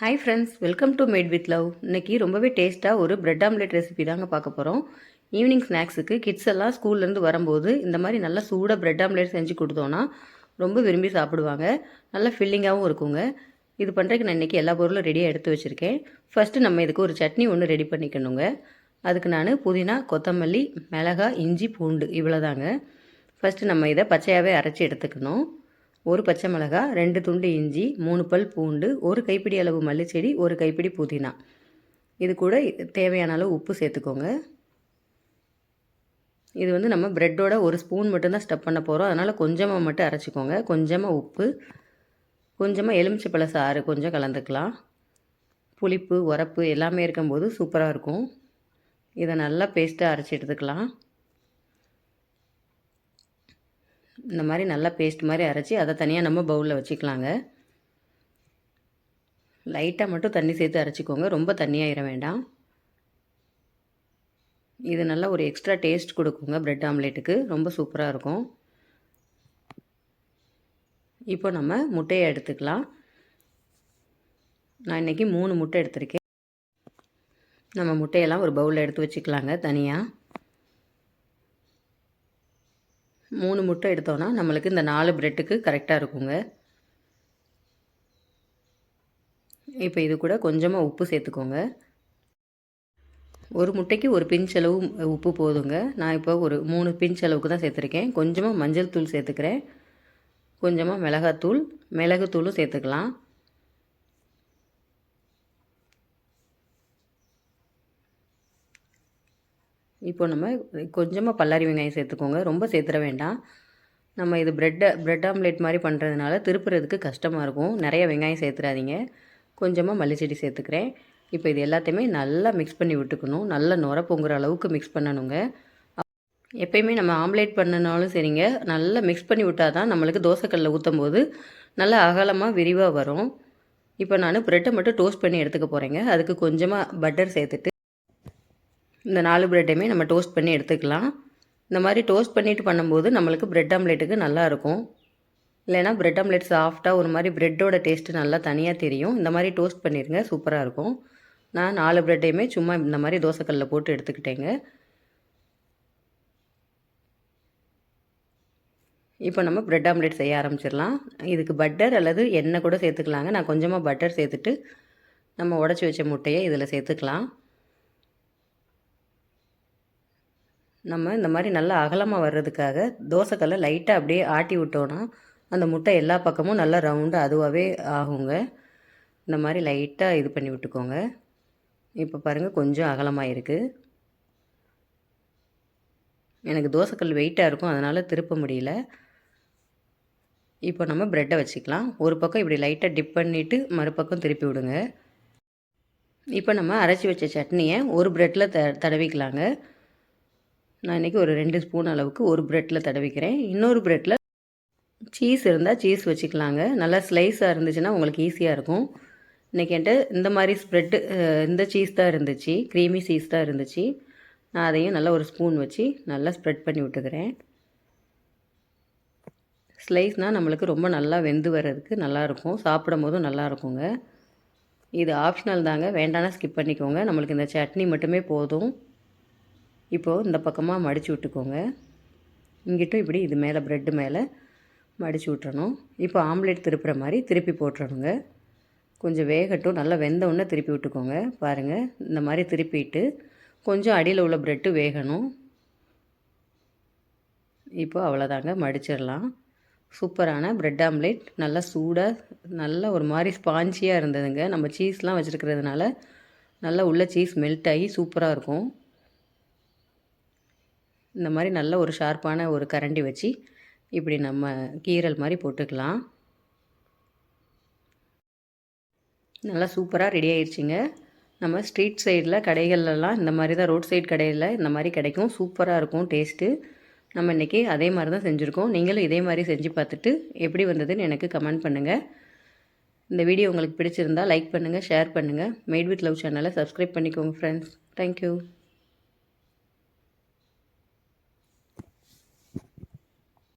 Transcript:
Hi friends welcome to made with love இன்னைக்கு ரொம்பவே டேஸ்ட்டாக ஒரு ப்ரெட் ஆம்லெட் ரெசிபி தாங்க பார்க்க போகிறோம் ஈவினிங் ஸ்நாக்ஸுக்கு கிட்ஸ் எல்லாம் ஸ்கூல்லேருந்து வரும்போது இந்த மாதிரி நல்லா சூடாக ப்ரெட் ஆம்லெட் செஞ்சு கொடுத்தோன்னா ரொம்ப விரும்பி சாப்பிடுவாங்க. நல்லா ஃபில்லிங்காகவும் இருக்குங்க. இது பண்ணுறதுக்கு நான் இன்றைக்கி எல்லா பொருளும் ரெடியாக எடுத்து வச்சுருக்கேன். ஃபஸ்ட்டு நம்ம இதுக்கு ஒரு சட்னி ஒன்று ரெடி பண்ணிக்கணுங்க. அதுக்கு நான் புதினா கொத்தமல்லி மிளகாய் இஞ்சி பூண்டு இவ்வளோதாங்க ஃபஸ்ட்டு நம்ம இதை பச்சையாகவே அரைச்சி எடுத்துக்கணும். ஒரு பச்சை மிளகா ரெண்டு துண்டு இஞ்சி மூணு பல் பூண்டு ஒரு கைப்பிடி அளவு மல்லிச்செடி ஒரு கைப்பிடி புதினா. இது கூட தேவையான அளவு உப்பு சேர்த்துக்கோங்க. இது வந்து நம்ம ப்ரெட்டோட ஒரு ஸ்பூன் மட்டும்தான் ஸ்டப் பண்ண போகிறோம் அதனால் கொஞ்சமாக மட்டும் அரைச்சிக்கோங்க. கொஞ்சமாக உப்பு கொஞ்சமாக எலுமிச்சப்பழ சாறு கொஞ்சம் கலந்துக்கலாம். புளிப்பு உரப்பு எல்லாமே இருக்கும்போது சூப்பராக இருக்கும். இதை நல்லா பேஸ்ட்டாக அரைச்சி எடுத்துக்கலாம். இந்த மாதிரி நல்லா பேஸ்ட் மாதிரி அரைச்சி அதை தனியாக நம்ம பவுலில் வச்சுக்கலாங்க. லைட்டாக மட்டும் தண்ணி சேர்த்து அரைச்சிக்கோங்க. ரொம்ப தண்ணியாகிட வேண்டாம். இது நல்லா ஒரு எக்ஸ்ட்ரா டேஸ்ட் கொடுக்குங்க ப்ரெட் ஆம்லேட்டுக்கு ரொம்ப சூப்பராக இருக்கும். இப்போ நம்ம முட்டையை எடுத்துக்கலாம். நான் இன்றைக்கி மூணு முட்டை எடுத்திருக்கேன். நம்ம முட்டையெல்லாம் ஒரு பவுலில் எடுத்து வச்சுக்கலாங்க தனியாக மூணு முட்டை எடுத்தோன்னா நம்மளுக்கு இந்த நாலு ப்ரெட்டுக்கு கரெக்டாக இருக்குங்க. இப்போ இது கூட கொஞ்சமாக உப்பு சேர்த்துக்கோங்க. ஒரு முட்டைக்கு ஒரு பிஞ்ச் அளவு உப்பு போதுங்க. நான் இப்போ ஒரு மூணு பிஞ்ச் அளவுக்கு தான் சேர்த்துருக்கேன். கொஞ்சமாக மஞ்சள் தூள் சேர்த்துக்கிறேன். கொஞ்சமாக மிளகாத்தூள் மிளகுத்தூளும் சேர்த்துக்கலாம். இப்போ நம்ம கொஞ்சமாக பல்லாரி வெங்காயம் சேர்த்துக்கோங்க. ரொம்ப சேர்த்துட வேண்டாம். நம்ம இது ப்ரெட்டை ப்ரெட் ஆம்லேட் மாதிரி பண்ணுறதுனால திருப்புறதுக்கு கஷ்டமாக இருக்கும். நிறைய வெங்காயம் சேர்த்துறாதீங்க கொஞ்சமாக மல்லிச்செடி சேர்த்துக்கிறேன். இப்போ இது எல்லாத்தையுமே நல்லா மிக்ஸ் பண்ணி விட்டுக்கணும். நல்லா நுர பொங்குற அளவுக்கு மிக்ஸ் பண்ணணுங்க. எப்பயுமே நம்ம ஆம்லேட் பண்ணனாலும் சரிங்க. நல்லா மிக்ஸ் பண்ணி விட்டால் தான் நம்மளுக்கு தோசைக்கல்லில் ஊற்றும் போது நல்லா அகலமாக விரிவாக வரும். இப்போ நான் ப்ரெட்டை மட்டும் டோஸ்ட் பண்ணி எடுத்துக்க போகிறேங்க அதுக்கு கொஞ்சமாக பட்டர் சேர்த்துட்டு இந்த நாலு ப்ரெட்டையுமே நம்ம டோஸ்ட் பண்ணி எடுத்துக்கலாம். இந்த மாதிரி டோஸ்ட் பண்ணிவிட்டு பண்ணும்போது நம்மளுக்கு ப்ரெட் ஆம்லேட்டுக்கு நல்லாயிருக்கும் இல்லைனா ப்ரெட் ஆம்லேட் சாஃப்டாக ஒரு மாதிரி ப்ரெட்டோட டேஸ்ட்டு நல்லா தனியாக தெரியும். இந்த மாதிரி டோஸ்ட் பண்ணிடுங்க சூப்பராக இருக்கும். நான் நாலு ப்ரெட்டையுமே சும்மா இந்த மாதிரி தோசைக்கல்லில் போட்டு எடுத்துக்கிட்டேங்க. இப்போ நம்ம ப்ரெட் ஆம்லேட் செய்ய ஆரம்பிச்சிடலாம். இதுக்கு பட்டர் அல்லது எண்ணெய் கூட சேர்த்துக்கலாங்க. நான் கொஞ்சமாக பட்டர் சேர்த்துட்டு நம்ம உடச்சி வச்ச முட்டையை இதில் சேர்த்துக்கலாம். நம்ம இந்த மாதிரி நல்லா அகலமாக வர்றதுக்காக தோசைக்கல்லை லைட்டாக அப்படியே ஆட்டி விட்டோன்னா அந்த முட்டை எல்லா பக்கமும் நல்லா ரவுண்டாக அதுவாகவே ஆகுங்க. இந்த மாதிரி லைட்டாக இது பண்ணி விட்டுக்கோங்க. இப்போ பாருங்கள் கொஞ்சம் அகலமாக இருக்குது எனக்கு தோசைக்கல் வெயிட்டாக இருக்கும் அதனால் திருப்ப முடியல. இப்போ நம்ம ப்ரெட்டை வச்சுக்கலாம். ஒரு பக்கம் இப்படி லைட்டாக டிப் பண்ணிவிட்டு மறுபக்கம் திருப்பி விடுங்க. இப்போ நம்ம அரைச்சி வச்ச சட்னியை ஒரு ப்ரெட்டில் த தடவிக்கலாங்க. நான் இன்றைக்கி ஒரு ரெண்டு ஸ்பூன் அளவுக்கு ஒரு ப்ரெட்டில் தடவிக்கிறேன். இன்னொரு ப்ரெட்டில் சீஸ் இருந்தால் சீஸ் வச்சுக்கலாங்க. நல்லா ஸ்லைஸாக இருந்துச்சுன்னா உங்களுக்கு ஈஸியாக இருக்கும். இன்றைக்கி என்கிட்ட இந்த மாதிரி ஸ்ப்ரெட்டு இந்த சீஸ் தான் இருந்துச்சு. க்ரீமி சீஸ் தான் இருந்துச்சு. நான் அதையும் நல்லா ஒரு ஸ்பூன் வச்சு நல்லா ஸ்ப்ரெட் பண்ணி விட்டுக்கிறேன். ஸ்லைஸ்னால் நம்மளுக்கு ரொம்ப நல்லா வெந்து வர்றதுக்கு நல்லாயிருக்கும் சாப்பிடும் போதும் நல்லாயிருக்குங்க இது ஆப்ஷனல் தாங்க. வேண்டானா ஸ்கிப் பண்ணிக்கோங்க. நம்மளுக்கு இந்த சட்னி மட்டுமே போதும். இப்போது இந்த பக்கமாக மடித்து விட்டுக்கோங்க. இங்கிட்டும் இப்படி இது மேலே ப்ரெட்டு மேலே மடித்து விட்டுறணும். இப்போ ஆம்லேட் திருப்புற மாதிரி திருப்பி போட்டுறணுங்க. கொஞ்சம் வேகட்டும் நல்லா வெந்த உடனே திருப்பி விட்டுக்கோங்க. பாருங்கள் இந்த மாதிரி திருப்பிட்டு கொஞ்சம் அடியில் உள்ள ப்ரெட்டு வேகணும். இப்போ அவ்வளோதாங்க மடிச்சிடலாம். சூப்பரான ப்ரெட் ஆம்லேட் நல்லா சூடாக நல்லா ஒரு மாதிரி ஸ்பாஞ்சியாக இருந்ததுங்க. நம்ம சீஸ்லாம் வச்சுருக்கிறதுனால நல்லா உள்ள சீஸ் மெல்ட் ஆகி சூப்பராக இருக்கும். இந்த மாதிரி நல்ல ஒரு ஷார்ப்பான ஒரு கரண்டி வச்சு இப்படி நம்ம கீரல் மாதிரி போட்டுக்கலாம். நல்லா சூப்பராக ரெடி ஆயிடுச்சிங்க நம்ம ஸ்ட்ரீட் சைடில் கடைகள்லாம் இந்த மாதிரி தான் ரோட் சைடு கடையில் இந்த மாதிரி கிடைக்கும். சூப்பராக இருக்கும் டேஸ்ட்டு நம்ம இன்றைக்கி அதே மாதிரி தான் செஞ்சுருக்கோம். நீங்களும் இதே மாதிரி செஞ்சு பார்த்துட்டு எப்படி வந்ததுன்னு எனக்கு கமெண்ட் பண்ணுங்கள் இந்த வீடியோ உங்களுக்கு பிடிச்சிருந்தால் லைக் பண்ணுங்கள் ஷேர் பண்ணுங்கள் மேட் வித் லவ் சேனலை சப்ஸ்கிரைப் பண்ணிக்கோங்க ஃப்ரெண்ட்ஸ் தேங்க்யூ